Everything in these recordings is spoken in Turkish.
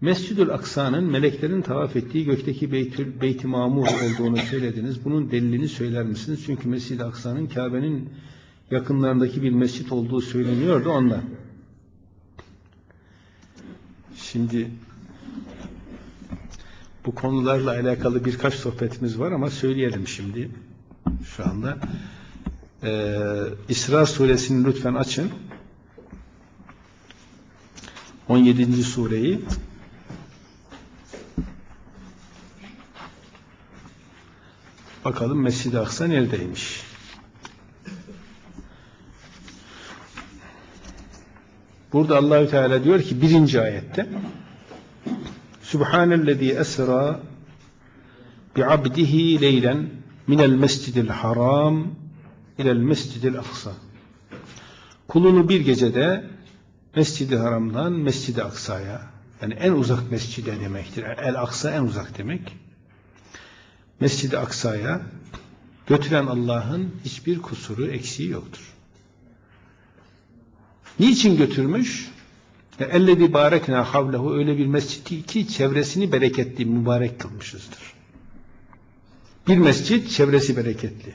Mescid-ül Aksa'nın meleklerin tavaf ettiği gökteki Beytül, Beyt-i Mamur olduğunu söylediniz. Bunun delilini söyler misiniz? Çünkü Mescid-i Aksa'nın Kabe'nin yakınlarındaki bir mescit olduğu söyleniyordu ondan. Şimdi bu konularla alakalı birkaç sohbetimiz var ama söyleyelim şimdi şu anda. Ee, İsra suresini lütfen açın. 17. sureyi bakalım Mescid-i Aksa neredeymiş? Burada Allahü Teala diyor ki birinci ayette Subhanellezî esra bi'abdihi leylen minel mescidil haram ilel mescidil aksa. Kulunu bir gecede Mescid-i Haram'dan Mescid-i Aksa'ya yani en uzak mescide demektir. El Aksa en uzak demek. Mescid-i Aksa'ya götüren Allah'ın hiçbir kusuru, eksiği yoktur. Niçin götürmüş? Ellezî bâreknâ havlehu öyle bir mescidi ki çevresini bereketli, mübarek kılmışızdır. Bir mescit çevresi bereketli.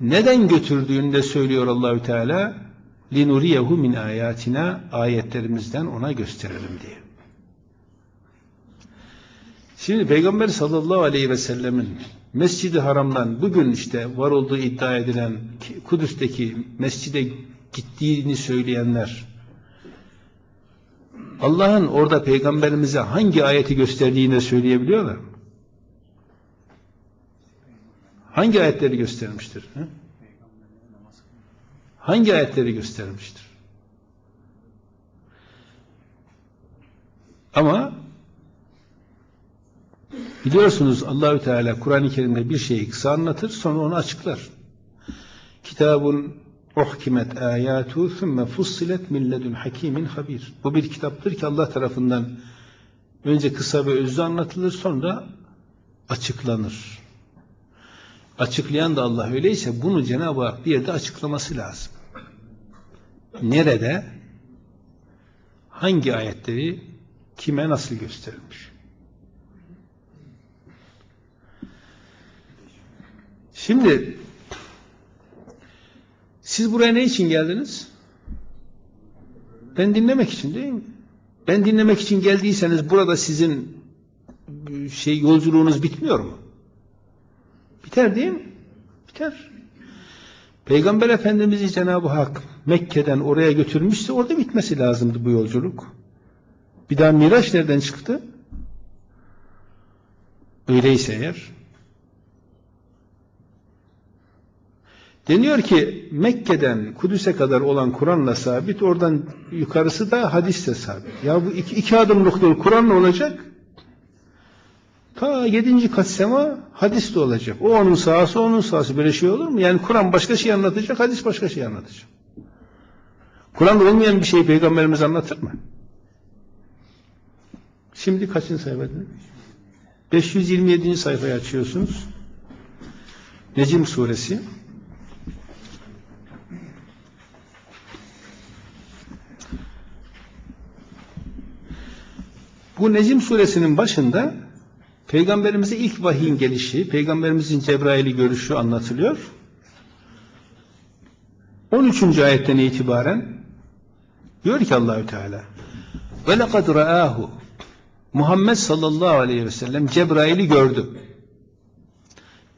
Neden götürdüğünde söylüyor Allahü Teala linuriyehu min ayatina ayetlerimizden ona gösterelim diye. Şimdi Peygamber sallallahu aleyhi ve sellemin Mescid-i Haram'dan bugün işte var olduğu iddia edilen Kudüs'teki mescide gittiğini söyleyenler Allah'ın orada peygamberimize hangi ayeti gösterdiğini söyleyebiliyorlar mı? Hangi ayetleri göstermiştir? He? Hangi ayetleri göstermiştir? Ama biliyorsunuz Allahü Teala Kur'an-ı Kerim'de bir şeyi kısa anlatır sonra onu açıklar. Kitabun uhkimet ayatu thumme fussilet min ledun hakimin habir. Bu bir kitaptır ki Allah tarafından önce kısa ve özlü anlatılır sonra açıklanır. Açıklayan da Allah öyleyse bunu Cenab-ı Hak bir yerde açıklaması lazım. Nerede? Hangi ayetleri kime nasıl gösterilmiş? Şimdi siz buraya ne için geldiniz? Ben dinlemek için değil mi? Ben dinlemek için geldiyseniz burada sizin şey yolculuğunuz bitmiyor mu? Biter değil mi? Biter. Peygamber Efendimiz'i Cenab-ı Hak Mekke'den oraya götürmüşse orada bitmesi lazımdı bu yolculuk. Bir daha Miraç nereden çıktı? Öyleyse eğer Deniyor ki Mekke'den Kudüs'e kadar olan Kur'an'la sabit, oradan yukarısı da hadisle sabit. Ya bu iki, iki adımlık yol Kur'an'la olacak, ta yedinci kat sema hadis de olacak. O onun sahası, onun sahası. Böyle şey olur mu? Yani Kur'an başka şey anlatacak, hadis başka şey anlatacak. Kur'an'da olmayan bir şeyi Peygamberimiz anlatır mı? Şimdi kaçıncı sayfa? 527. sayfayı açıyorsunuz. Necim suresi. Bu Necim suresinin başında Peygamberimize ilk vahiyin gelişi, Peygamberimizin Cebrail'i görüşü anlatılıyor. 13. ayetten itibaren diyor ki Allahü Teala ve lekad ra'ahu Muhammed sallallahu aleyhi ve sellem Cebrail'i gördü.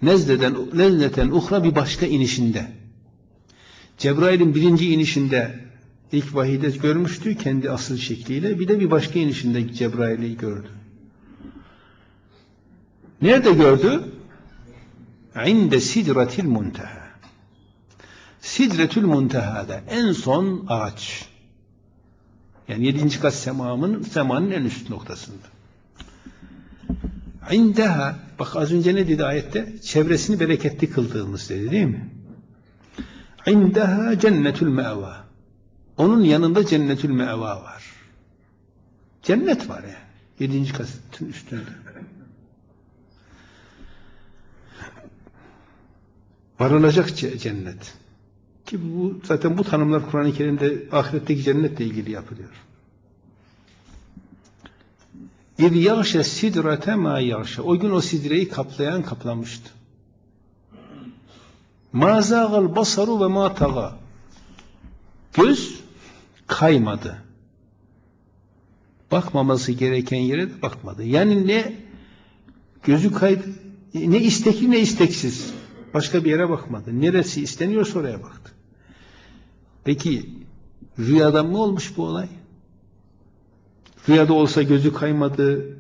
Nezleden, nezleten uhra bir başka inişinde. Cebrail'in birinci inişinde ilk vahide görmüştü kendi asıl şekliyle. Bir de bir başka inişinde Cebrail'i gördü. Nerede gördü? İnde sidratil munteha. Sidretül muntehada en son ağaç. Yani yedinci kat semamın, semanın en üst noktasında. İndeha, bak az önce ne dedi ayette? Çevresini bereketli kıldığımız dedi değil mi? İndeha cennetül me'va. Onun yanında cennetül me'va var. Cennet var yani. Yedinci katın üstünde. Varılacak cennet. Ki bu zaten bu tanımlar Kur'an-ı Kerim'de ahiretteki cennetle ilgili yapılıyor. İz yağşe sidrate ma yağşe. O gün o sidreyi kaplayan kaplamıştı. Ma zâgal basaru ve ma taga. Göz kaymadı. Bakmaması gereken yere de bakmadı. Yani ne gözü kaydı, ne istekli ne isteksiz. Başka bir yere bakmadı. Neresi isteniyorsa oraya baktı. Peki rüyada mı olmuş bu olay? Rüyada olsa gözü kaymadı,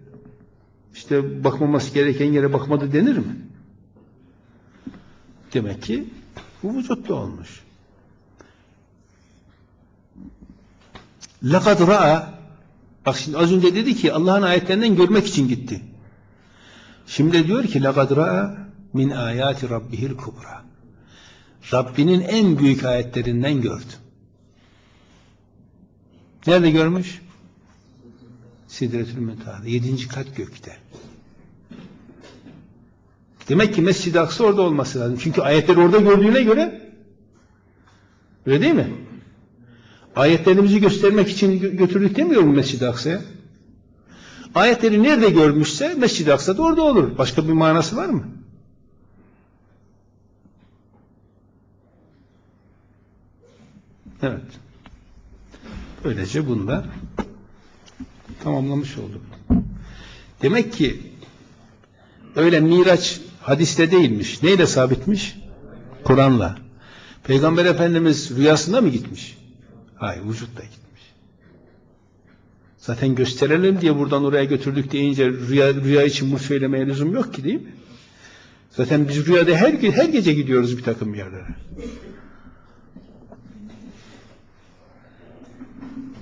işte bakmaması gereken yere bakmadı denir mi? Demek ki bu vücutta olmuş. لَقَدْ ra'a Bak şimdi az önce dedi ki Allah'ın ayetlerinden görmek için gitti. Şimdi diyor ki لَقَدْ ra'a min ayati rabbihil kubra. Rabbinin en büyük ayetlerinden gördü. Nerede görmüş? Sidretül Müntaha'da. Yedinci kat gökte. Demek ki Mescid-i Aksa orada olması lazım. Çünkü ayetleri orada gördüğüne göre öyle değil mi? Ayetlerimizi göstermek için götürdük demiyor mu Mescid-i Aksa'ya? Ayetleri nerede görmüşse Mescid-i Aksa'da orada olur. Başka bir manası var mı? Evet. Böylece bunda tamamlamış olduk. Demek ki öyle Miraç hadiste değilmiş. Neyle sabitmiş? Kur'an'la. Peygamber Efendimiz rüyasında mı gitmiş? Hayır, vücutta gitmiş. Zaten gösterelim diye buradan oraya götürdük deyince rüya, rüya için bu söylemeye lüzum yok ki değil mi? Zaten biz rüyada her, her gece gidiyoruz bir takım yerlere.